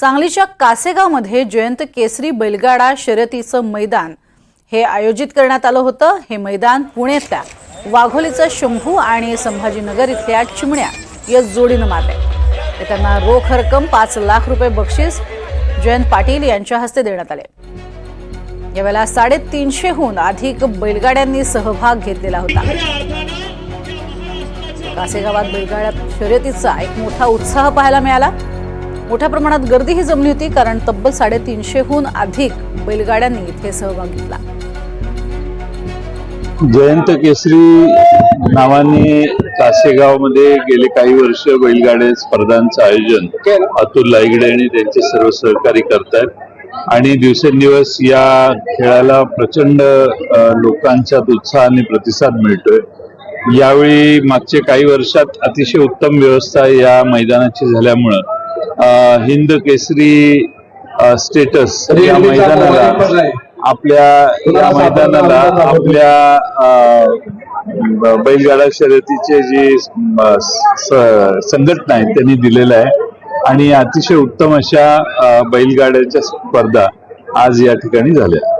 सांगलीच्या कासेगावमध्ये जयंत केसरी बैलगाडा शर्यतीचं मैदान हे आयोजित करण्यात आलं होतं. हे मैदान पुण्यातल्या वाघोलीचा शंभू आणि संभाजीनगर इथल्या चिमण्या या जोडीनं मारले त्यांना रोख रक्कम पाच लाख रुपये बक्षीस जयंत पाटील यांच्या हस्ते देण्यात आले. यावेळेला साडेतीनशेहून अधिक बैलगाड्यांनी सहभाग घेतलेला होता. कासेगावात बैलगाड्या शर्यतीचा एक मोठा उत्साह पाहायला मिळाला. मोठ्या प्रमाणात गर्दीही जमली होती कारण तब्बल साडेतीनशेहून अधिक बैलगाड्यांनी इथे सहभाग घेतला. जयंत केसरी नावाने कासेगावमध्ये गेले काही वर्ष बैलगाड्या स्पर्धांचं आयोजन. अतुल लाईगडे आणि त्यांचे सर्व सहकारी करतायत. आणि दिवसेंदिवस या खेळाला प्रचंड उत्साह आणि प्रतिसाद मिळतोय. यावेळी मागच्या काही वर्षात अतिशय उत्तम व्यवस्था या मैदानाची झाल्यामुळं हिंद केसरी स्टेटस या मैदानाला आपल्या या मैदानाला आपल्या बैलगाडा शर्यतीचे जे संघटना आहेत त्यांनी दिलेलं आहे. आणि अतिशय उत्तम अशा बैलगाड्याच्या स्पर्धा आज या ठिकाणी झाल्या.